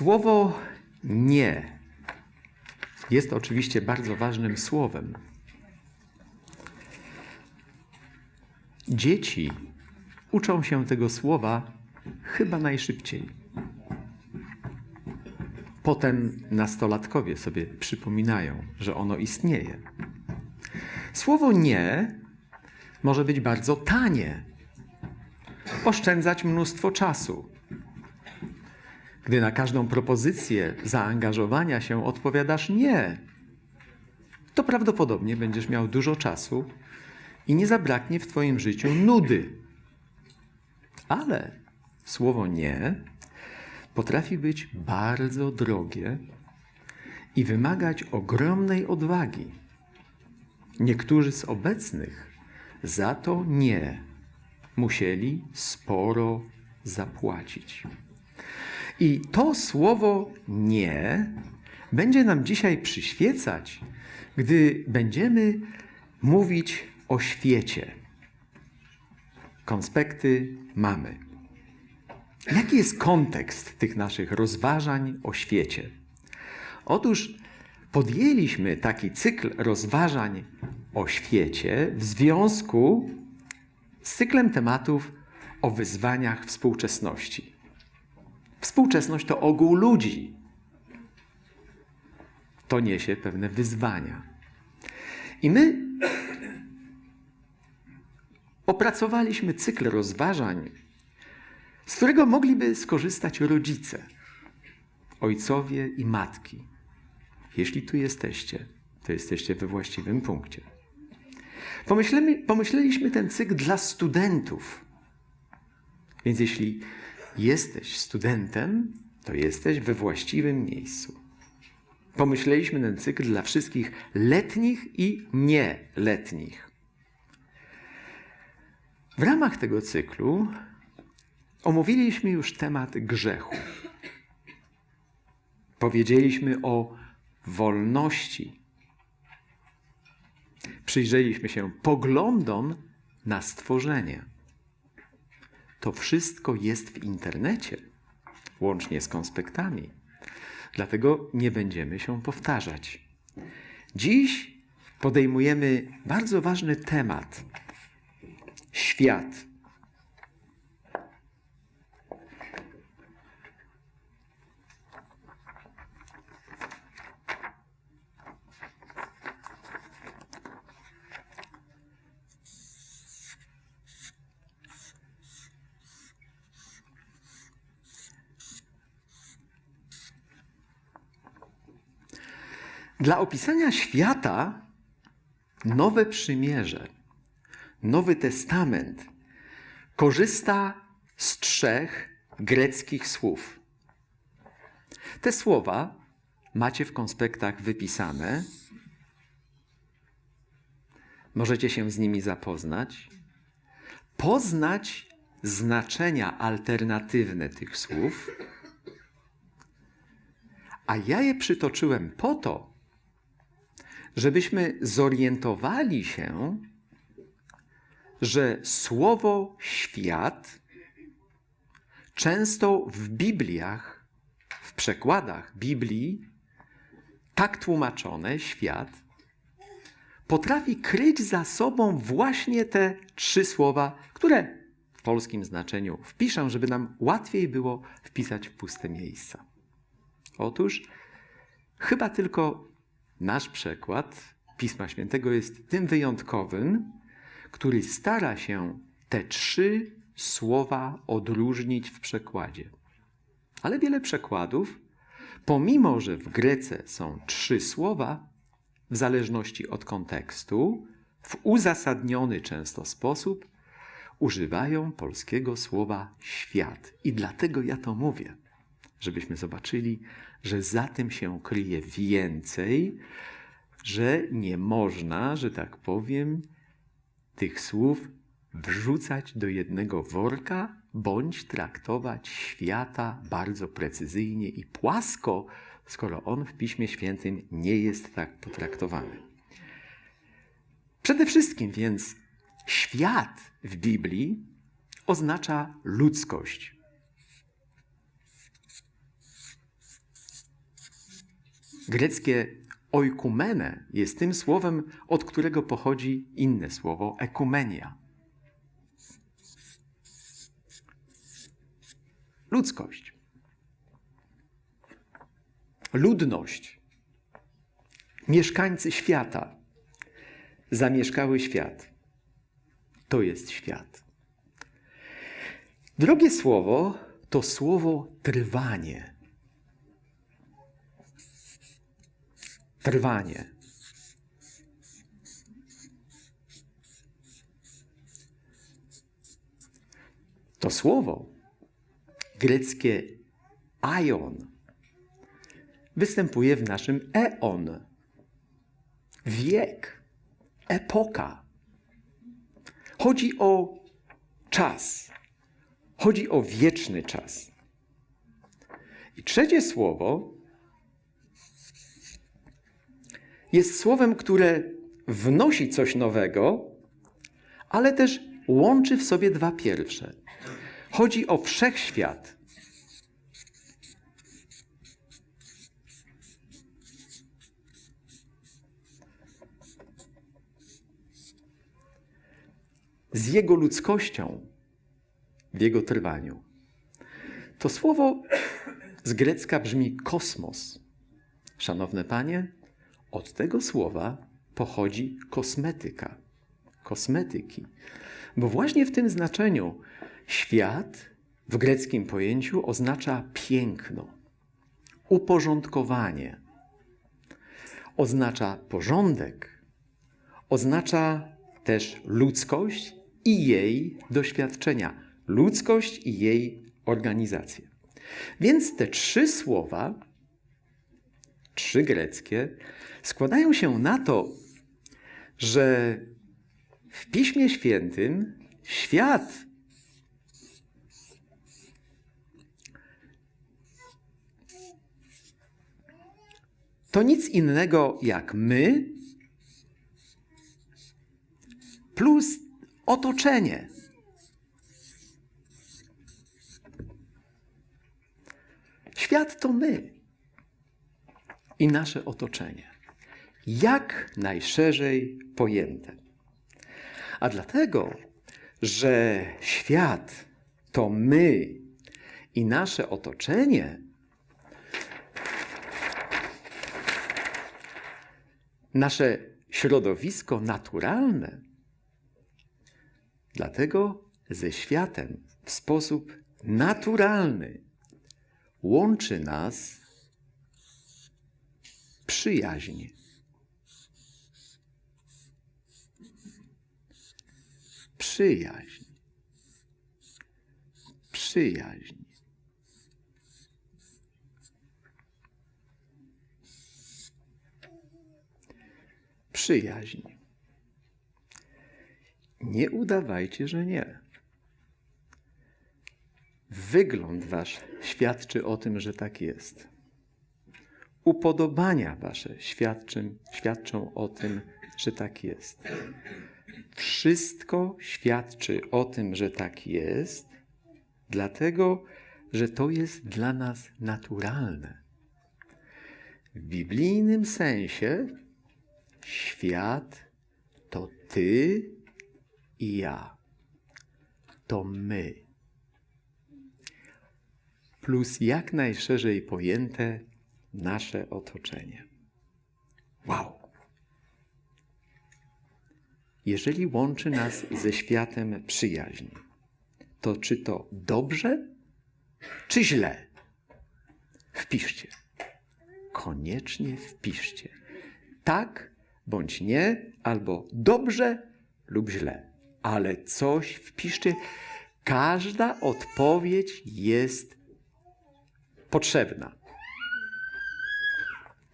Słowo nie jest oczywiście bardzo ważnym słowem. Dzieci uczą się tego słowa chyba najszybciej. Potem nastolatkowie sobie przypominają, że ono istnieje. Słowo nie może być bardzo tanie, oszczędzać mnóstwo czasu. Gdy na każdą propozycję zaangażowania się odpowiadasz nie, to prawdopodobnie będziesz miał dużo czasu i nie zabraknie w Twoim życiu nudy. Ale słowo nie potrafi być bardzo drogie i wymagać ogromnej odwagi. Niektórzy z obecnych za to nie musieli sporo zapłacić. I to słowo nie będzie nam dzisiaj przyświecać, gdy będziemy mówić o świecie. Konspekty mamy. Jaki jest kontekst tych naszych rozważań o świecie? Otóż podjęliśmy taki cykl rozważań o świecie w związku z cyklem tematów o wyzwaniach współczesności. Współczesność to ogół ludzi. To niesie pewne wyzwania. I my opracowaliśmy cykl rozważań, z którego mogliby skorzystać rodzice, ojcowie i matki. Jeśli tu jesteście, to jesteście we właściwym punkcie. Pomyśleliśmy ten cykl dla studentów. Więc jeśli jesteś studentem, to jesteś we właściwym miejscu. Pomyśleliśmy ten cykl dla wszystkich letnich i nieletnich. W ramach tego cyklu omówiliśmy już temat grzechu. Powiedzieliśmy o wolności. Przyjrzeliśmy się poglądom na stworzenie. To wszystko jest w internecie, łącznie z konspektami. Dlatego nie będziemy się powtarzać. Dziś podejmujemy bardzo ważny temat świat. Dla opisania świata nowe przymierze, Nowy Testament korzysta z trzech greckich słów. Te słowa macie w konspektach wypisane. Możecie się z nimi zapoznać, poznać znaczenia alternatywne tych słów. A ja je przytoczyłem po to, żebyśmy zorientowali się, że słowo świat często w Bibliach, w przekładach Biblii, tak tłumaczone świat, potrafi kryć za sobą właśnie te trzy słowa, które w polskim znaczeniu wpiszę, żeby nam łatwiej było wpisać w puste miejsca. Otóż chyba tylko nasz przekład Pisma Świętego jest tym wyjątkowym, który stara się te trzy słowa odróżnić w przekładzie. Ale wiele przekładów, pomimo że w Grece są trzy słowa, w zależności od kontekstu, w uzasadniony często sposób, używają polskiego słowa świat. I dlatego ja to mówię, żebyśmy zobaczyli, że za tym się kryje więcej, że nie można, że tak powiem, tych słów wrzucać do jednego worka, bądź traktować świata bardzo precyzyjnie i płasko, skoro on w Piśmie Świętym nie jest tak potraktowany. Przede wszystkim więc świat w Biblii oznacza ludzkość. Greckie oikumene jest tym słowem, od którego pochodzi inne słowo ekumenia. Ludzkość. Ludność. Mieszkańcy świata zamieszkały świat. To jest świat. Drugie słowo to słowo trwanie. Trwanie. To słowo greckie aion występuje w naszym eon. Wiek, epoka. Chodzi o czas. Chodzi o wieczny czas. I trzecie słowo jest słowem, które wnosi coś nowego, ale też łączy w sobie dwa pierwsze. Chodzi o wszechświat. Z jego ludzkością w jego trwaniu. To słowo z grecka brzmi kosmos. Szanowne panie, od tego słowa pochodzi kosmetyka, kosmetyki. Bo właśnie w tym znaczeniu świat w greckim pojęciu oznacza piękno, uporządkowanie, oznacza porządek, oznacza też ludzkość i jej doświadczenia, ludzkość i jej organizację. Więc te trzy słowa, trzy greckie, składają się na to, że w Piśmie Świętym świat to nic innego jak my plus otoczenie. Świat to my i nasze otoczenie. Jak najszerzej pojęte. A dlatego, że świat to my i nasze otoczenie, nasze środowisko naturalne, dlatego ze światem w sposób naturalny łączy nas przyjaźń. Przyjaźń. Przyjaźń. Przyjaźń. Nie udawajcie, że nie. Wygląd wasz świadczy o tym, że tak jest. Upodobania wasze świadczą, świadczą o tym, że tak jest. Wszystko świadczy o tym, że tak jest, dlatego, że to jest dla nas naturalne. W biblijnym sensie świat to ty i ja. To my. Plus jak najszerzej pojęte nasze otoczenie. Wow! Jeżeli łączy nas ze światem przyjaźń, to czy to dobrze, czy źle? Wpiszcie. Koniecznie wpiszcie. Tak bądź nie, albo dobrze lub źle. Ale coś wpiszcie. Każda odpowiedź jest potrzebna.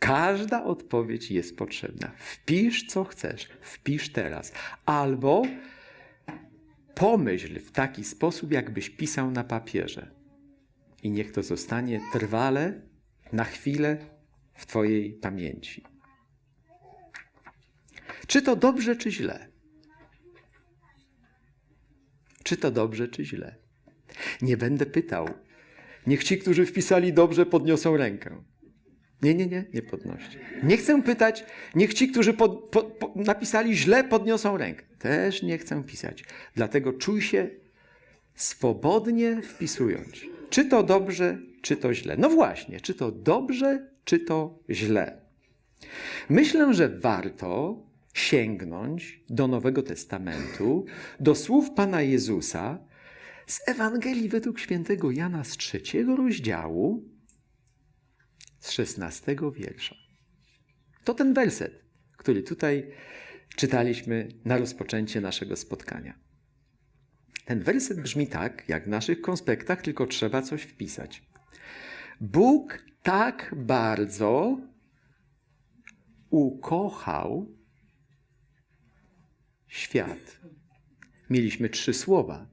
Każda odpowiedź jest potrzebna. Wpisz, co chcesz. Wpisz teraz. Albo pomyśl w taki sposób, jakbyś pisał na papierze. I niech to zostanie trwale, na chwilę w Twojej pamięci. Czy to dobrze, czy źle? Czy to dobrze, czy źle? Nie będę pytał. Niech ci, którzy wpisali dobrze, podniosą rękę. Nie, nie, nie, nie podnoście. Nie chcę pytać, niech ci, którzy pod, po, po, napisali źle, podniosą rękę. Też nie chcę pisać. Dlatego czuj się swobodnie wpisując. Czy to dobrze, czy to źle. No właśnie, czy to dobrze, czy to źle. Myślę, że warto sięgnąć do Nowego Testamentu, do słów Pana Jezusa z Ewangelii według świętego Jana z trzeciego rozdziału, z szesnastego wiersza. To ten werset, który tutaj czytaliśmy na rozpoczęcie naszego spotkania. Ten werset brzmi tak, jak w naszych konspektach, tylko trzeba coś wpisać. Bóg tak bardzo ukochał świat. Mieliśmy trzy słowa.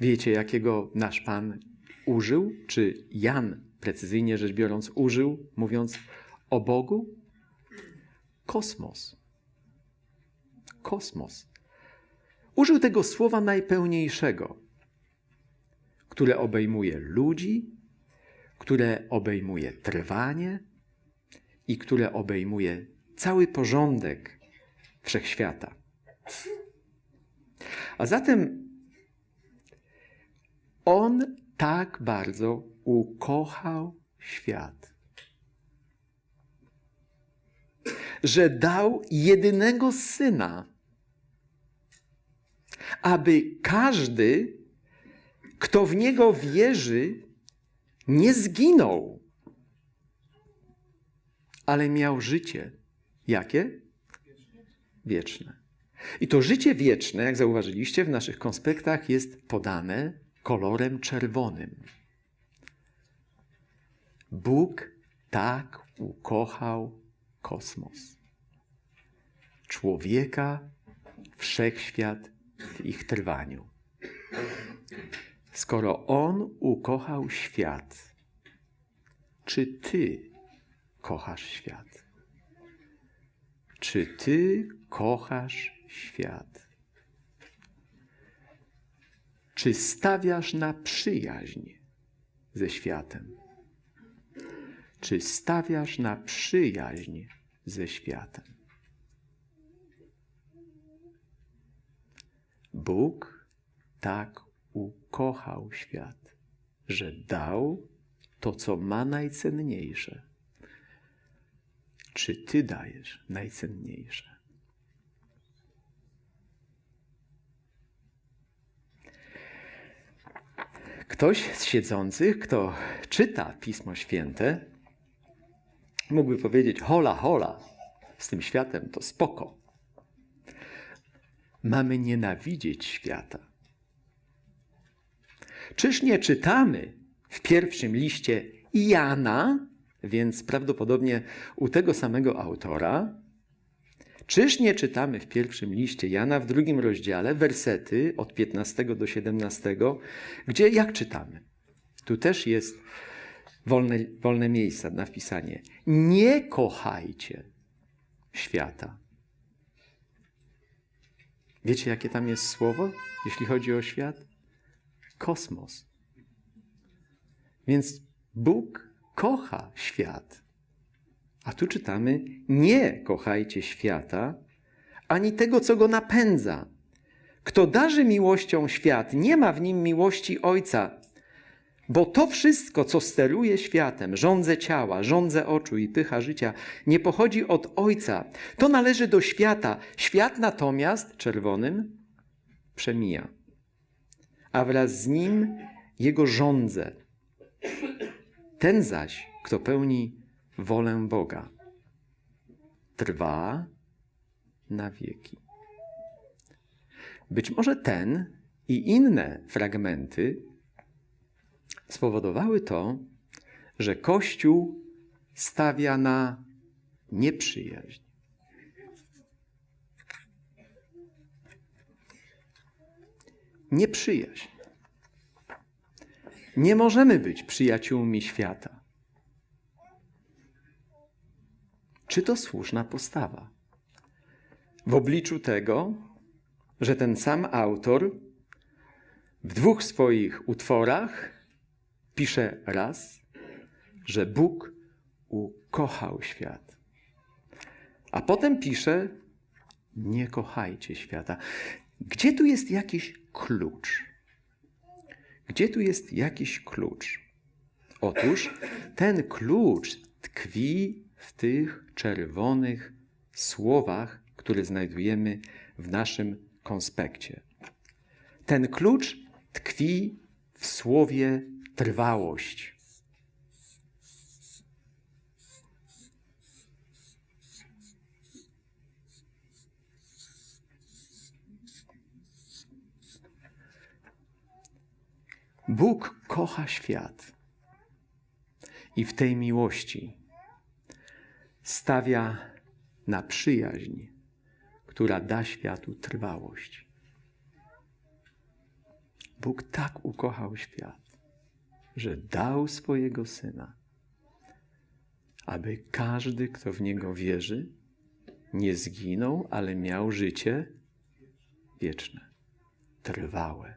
Wiecie, jakiego nasz Pan użył, czy Jan, precyzyjnie rzecz biorąc, użył, mówiąc o Bogu? Kosmos. Kosmos. Użył tego słowa najpełniejszego, które obejmuje ludzi, które obejmuje trwanie i które obejmuje cały porządek wszechświata. A zatem On tak bardzo ukochał świat, że dał jedynego syna, aby każdy, kto w niego wierzy, nie zginął, ale miał życie. Jakie? Wieczne. I to życie wieczne, jak zauważyliście, w naszych konspektach jest podane kolorem czerwonym. Bóg tak ukochał kosmos, człowieka, wszechświat w ich trwaniu. Skoro On ukochał świat, czy Ty kochasz świat? Czy Ty kochasz świat? Czy stawiasz na przyjaźń ze światem? Czy stawiasz na przyjaźń ze światem? Bóg tak ukochał świat, że dał to, co ma najcenniejsze. Czy ty dajesz najcenniejsze? Ktoś z siedzących, kto czyta Pismo Święte, mógłby powiedzieć: hola, hola, z tym światem to spoko. Mamy nienawidzieć świata. Czyż nie czytamy w pierwszym liście Jana, więc prawdopodobnie u tego samego autora, czyż nie czytamy w pierwszym liście Jana, w drugim rozdziale, wersety od 15 do 17, gdzie jak czytamy? Tu też jest wolne, wolne miejsca na wpisanie. Nie kochajcie świata. Wiecie, jakie tam jest słowo, jeśli chodzi o świat? Kosmos. Więc Bóg kocha świat. A tu czytamy: Nie kochajcie świata, ani tego, co go napędza. Kto darzy miłością świat, nie ma w nim miłości Ojca, bo to wszystko, co steruje światem, rządze ciała, rządze oczu i pycha życia, nie pochodzi od Ojca. To należy do świata. Świat natomiast, czerwonym, przemija. A wraz z nim jego rządze. Ten zaś, kto pełni wolę Boga, trwa na wieki. Być może ten i inne fragmenty spowodowały to, że Kościół stawia na nieprzyjaźń. Nieprzyjaźń. Nie możemy być przyjaciółmi świata. Czy to słuszna postawa? W obliczu tego, że ten sam autor w dwóch swoich utworach pisze raz, że Bóg ukochał świat. A potem pisze: Nie kochajcie świata. Gdzie tu jest jakiś klucz? Gdzie tu jest jakiś klucz? Otóż ten klucz tkwi w tych czerwonych słowach, które znajdujemy w naszym konspekcie. Ten klucz tkwi w słowie trwałość. Bóg kocha świat i w tej miłości stawia na przyjaźń, która da światu trwałość. Bóg tak ukochał świat, że dał swojego syna, aby każdy, kto w niego wierzy, nie zginął, ale miał życie wieczne, trwałe.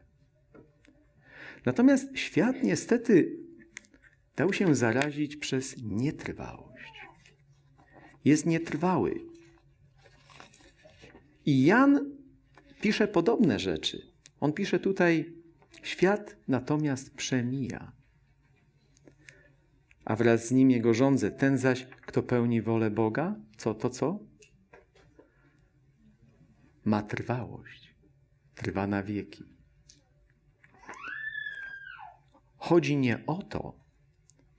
Natomiast świat niestety dał się zarazić przez nietrwałość. Jest nietrwały. I Jan pisze podobne rzeczy. On pisze tutaj: Świat natomiast przemija, a wraz z nim jego rządzę. Ten zaś, kto pełni wolę Boga, co to co? Ma trwałość, trwa na wieki. Chodzi nie o to,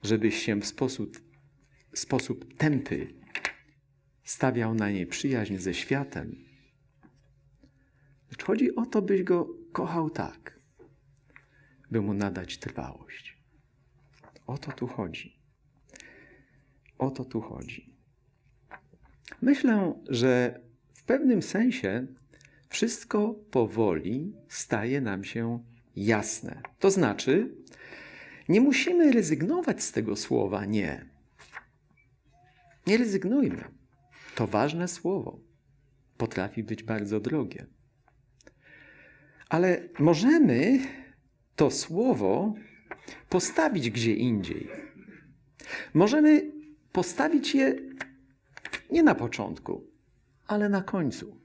żebyś się w sposób, sposób tępy stawiał na nieprzyjaźń ze światem, lecz chodzi o to, byś go kochał tak, by mu nadać trwałość. O to tu chodzi. O to tu chodzi. Myślę, że w pewnym sensie wszystko powoli staje nam się jasne. To znaczy, nie musimy rezygnować z tego słowa nie. Nie rezygnujmy. To ważne słowo. Potrafi być bardzo drogie. Ale możemy to słowo postawić gdzie indziej. Możemy postawić je nie na początku, ale na końcu.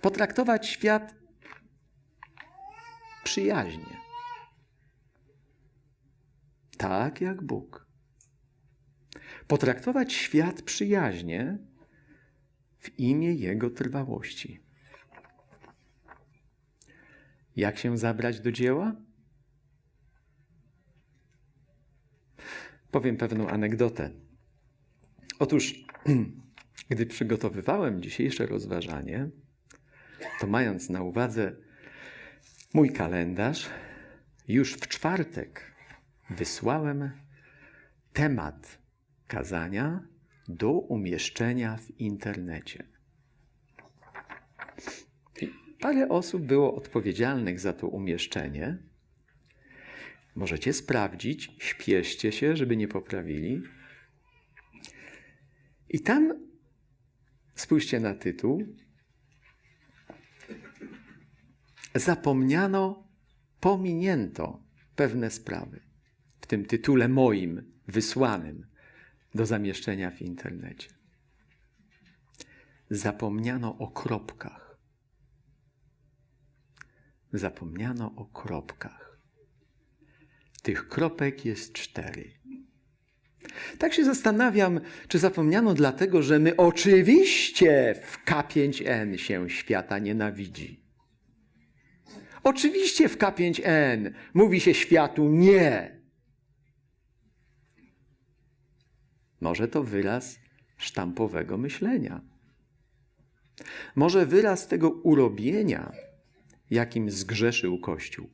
Potraktować świat przyjaźnie. Tak jak Bóg. Potraktować świat przyjaźnie w imię Jego trwałości. Jak się zabrać do dzieła? Powiem pewną anegdotę. Otóż, gdy przygotowywałem dzisiejsze rozważanie, to mając na uwadze mój kalendarz, już w czwartek wysłałem temat kazania do umieszczenia w internecie. Parę osób było odpowiedzialnych za to umieszczenie. Możecie sprawdzić, śpieszcie się, żeby nie poprawili. I tam spójrzcie na tytuł zapomniano, pominięto pewne sprawy w tym tytule moim wysłanym do zamieszczenia w internecie. Zapomniano o kropkach. Zapomniano o kropkach. Tych kropek jest cztery. Tak się zastanawiam, czy zapomniano dlatego, że my oczywiście w K5N się świata nienawidzi. Oczywiście w K5N mówi się światu nie. Może to wyraz sztampowego myślenia. Może wyraz tego urobienia, jakim zgrzeszył Kościół,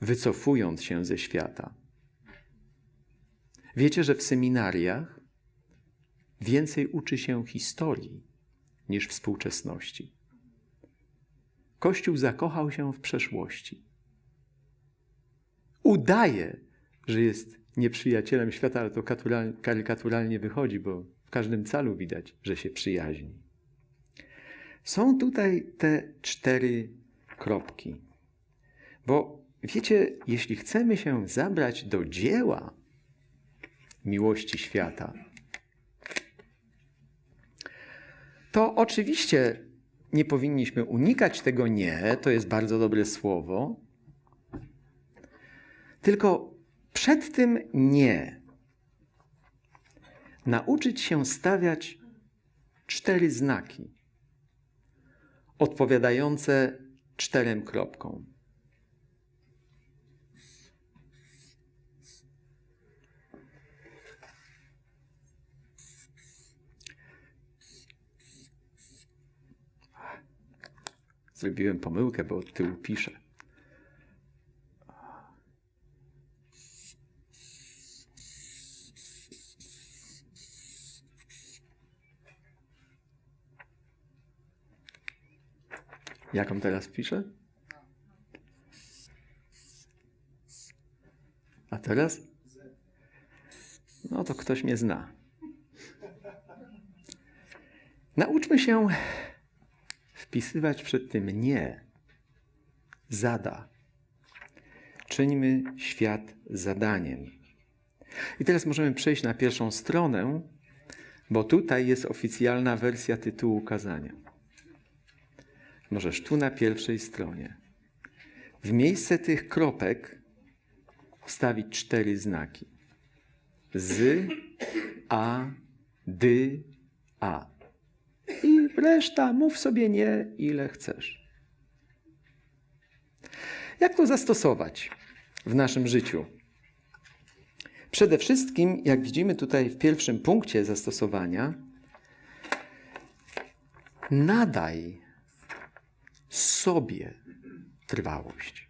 wycofując się ze świata. Wiecie, że w seminariach więcej uczy się historii niż współczesności. Kościół zakochał się w przeszłości. Udaje, że jest nieprzyjacielem świata, ale to karykaturalnie wychodzi, bo w każdym calu widać, że się przyjaźni. Są tutaj te cztery kropki. Bo wiecie, jeśli chcemy się zabrać do dzieła, miłości świata. To oczywiście nie powinniśmy unikać tego nie, to jest bardzo dobre słowo. Tylko przed tym nie nauczyć się stawiać cztery znaki odpowiadające czterem kropkom. Zrobiłem pomyłkę, bo od tyłu piszę. Jak on teraz pisze? A teraz? No to ktoś mnie zna. Nauczmy się wpisywać przed tym nie. Zada. Czyńmy świat zadaniem. I teraz możemy przejść na pierwszą stronę, bo tutaj jest oficjalna wersja tytułu kazania. Możesz tu na pierwszej stronie. W miejsce tych kropek wstawić cztery znaki. Z, a, dy, a. Reszta mów sobie nie, ile chcesz. Jak to zastosować w naszym życiu? Przede wszystkim, jak widzimy tutaj w pierwszym punkcie zastosowania, nadaj sobie trwałość.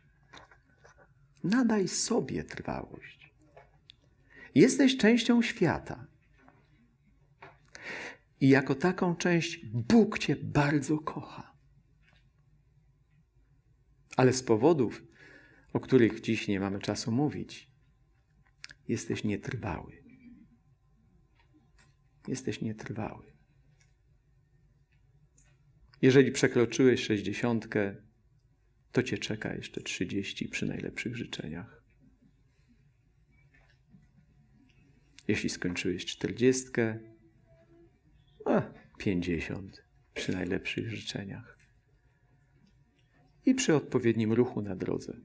Nadaj sobie trwałość. Jesteś częścią świata. I jako taką część Bóg Cię bardzo kocha. Ale z powodów, o których dziś nie mamy czasu mówić, jesteś nietrwały. Jesteś nietrwały. Jeżeli przekroczyłeś sześćdziesiątkę, to cię czeka jeszcze trzydzieści przy najlepszych życzeniach. Jeśli skończyłeś czterdziestkę, a pięćdziesiąt przy najlepszych życzeniach. I przy odpowiednim ruchu na drodze.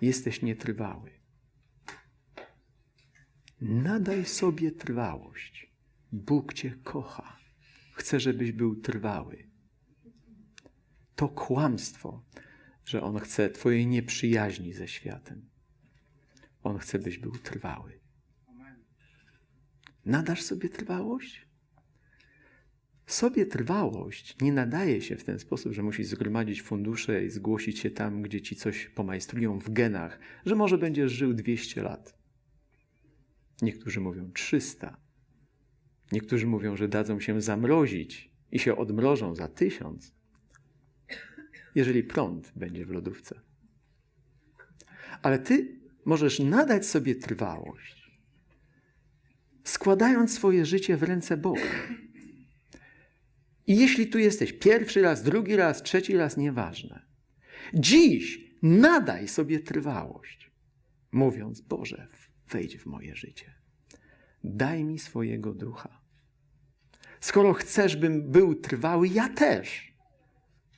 Jesteś nietrwały. Nadaj sobie trwałość. Bóg Cię kocha. Chce, żebyś był trwały. To kłamstwo, że On chce Twojej nieprzyjaźni ze światem. On chce, byś był trwały. Nadasz sobie trwałość? Sobie trwałość nie nadaje się w ten sposób, że musisz zgromadzić fundusze i zgłosić się tam, gdzie ci coś pomajstrują w genach, że może będziesz żył 200 lat. Niektórzy mówią 300. Niektórzy mówią, że dadzą się zamrozić i się odmrożą za tysiąc, jeżeli prąd będzie w lodówce. Ale ty możesz nadać sobie trwałość, składając swoje życie w ręce Boga. I jeśli tu jesteś pierwszy raz, drugi raz, trzeci raz, nieważne. Dziś nadaj sobie trwałość, mówiąc: Boże, wejdź w moje życie. Daj mi swojego ducha. Skoro chcesz, bym był trwały, ja też.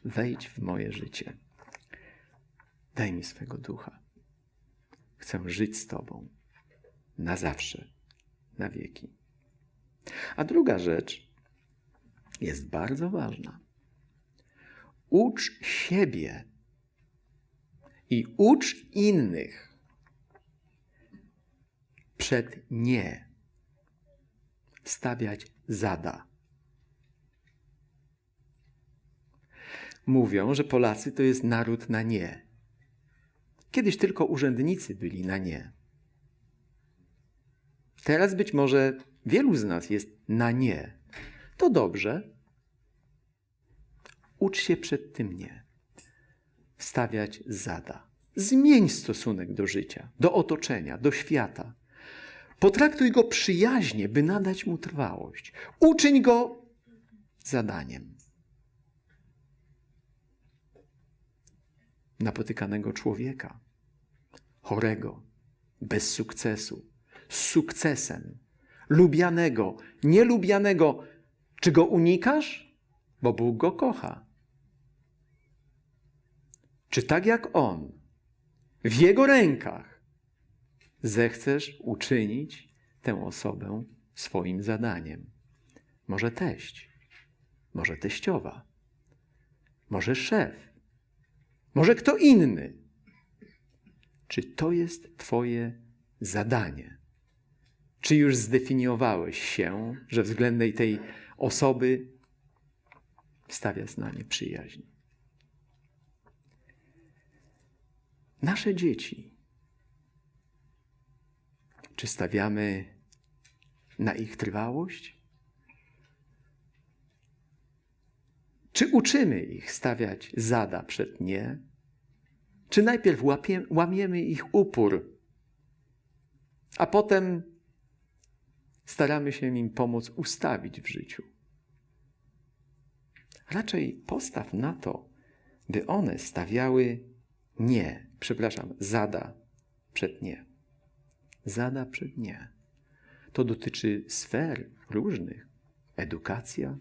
Wejdź w moje życie. Daj mi swego ducha. Chcę żyć z Tobą na zawsze, na wieki. A druga rzecz jest bardzo ważna. Ucz siebie i ucz innych przed nie stawiać zada. Mówią, że Polacy to jest naród na nie. Kiedyś tylko urzędnicy byli na nie. Teraz być może wielu z nas jest na nie. To dobrze. Ucz się przed tym nie. Wstawiać zada. Zmień stosunek do życia, do otoczenia, do świata. Potraktuj go przyjaźnie, by nadać mu trwałość. Uczyń go zadaniem. Napotykanego człowieka chorego, bez sukcesu, z sukcesem, lubianego, nielubianego. Czy go unikasz? Bo Bóg go kocha. Czy tak jak On, w Jego rękach, zechcesz uczynić tę osobę swoim zadaniem? Może teść, może teściowa, może szef, może kto inny. Czy to jest Twoje zadanie? Czy już zdefiniowałeś się, że względem tej osoby stawiasz na nie przyjaźń? Nasze dzieci. Czy stawiamy na ich trwałość? Czy uczymy ich stawiać zada przed nie? Czy najpierw łapie, łamiemy ich upór, a potem staramy się im pomóc ustawić w życiu? Raczej postaw na to, by one stawiały nie, przepraszam, zada przed nie. Zada przed nie. To dotyczy sfer różnych. Edukacja,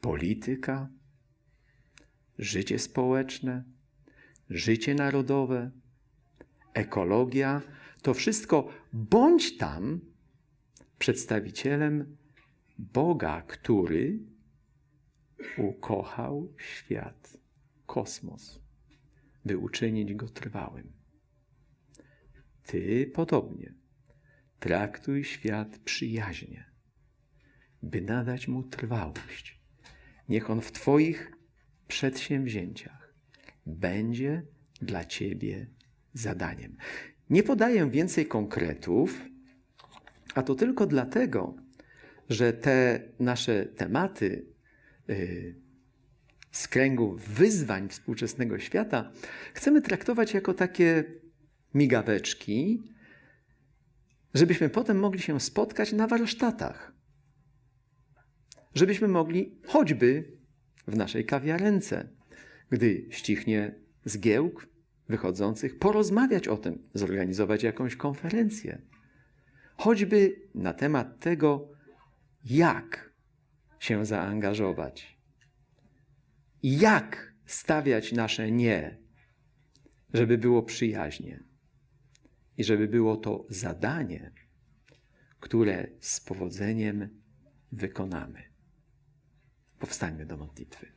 polityka, życie społeczne, życie narodowe, ekologia. To wszystko bądź tam przedstawicielem Boga, który ukochał świat, kosmos by uczynić go trwałym. Ty podobnie traktuj świat przyjaźnie, by nadać mu trwałość. Niech on w Twoich przedsięwzięciach będzie dla Ciebie zadaniem. Nie podaję więcej konkretów, a to tylko dlatego, że te nasze tematy. Yy, z kręgu wyzwań współczesnego świata, chcemy traktować jako takie migaweczki, żebyśmy potem mogli się spotkać na warsztatach. Żebyśmy mogli choćby w naszej kawiarence, gdy ścichnie zgiełk wychodzących, porozmawiać o tym, zorganizować jakąś konferencję. Choćby na temat tego, jak się zaangażować jak stawiać nasze nie, żeby było przyjaźnie i żeby było to zadanie, które z powodzeniem wykonamy. Powstańmy do modlitwy.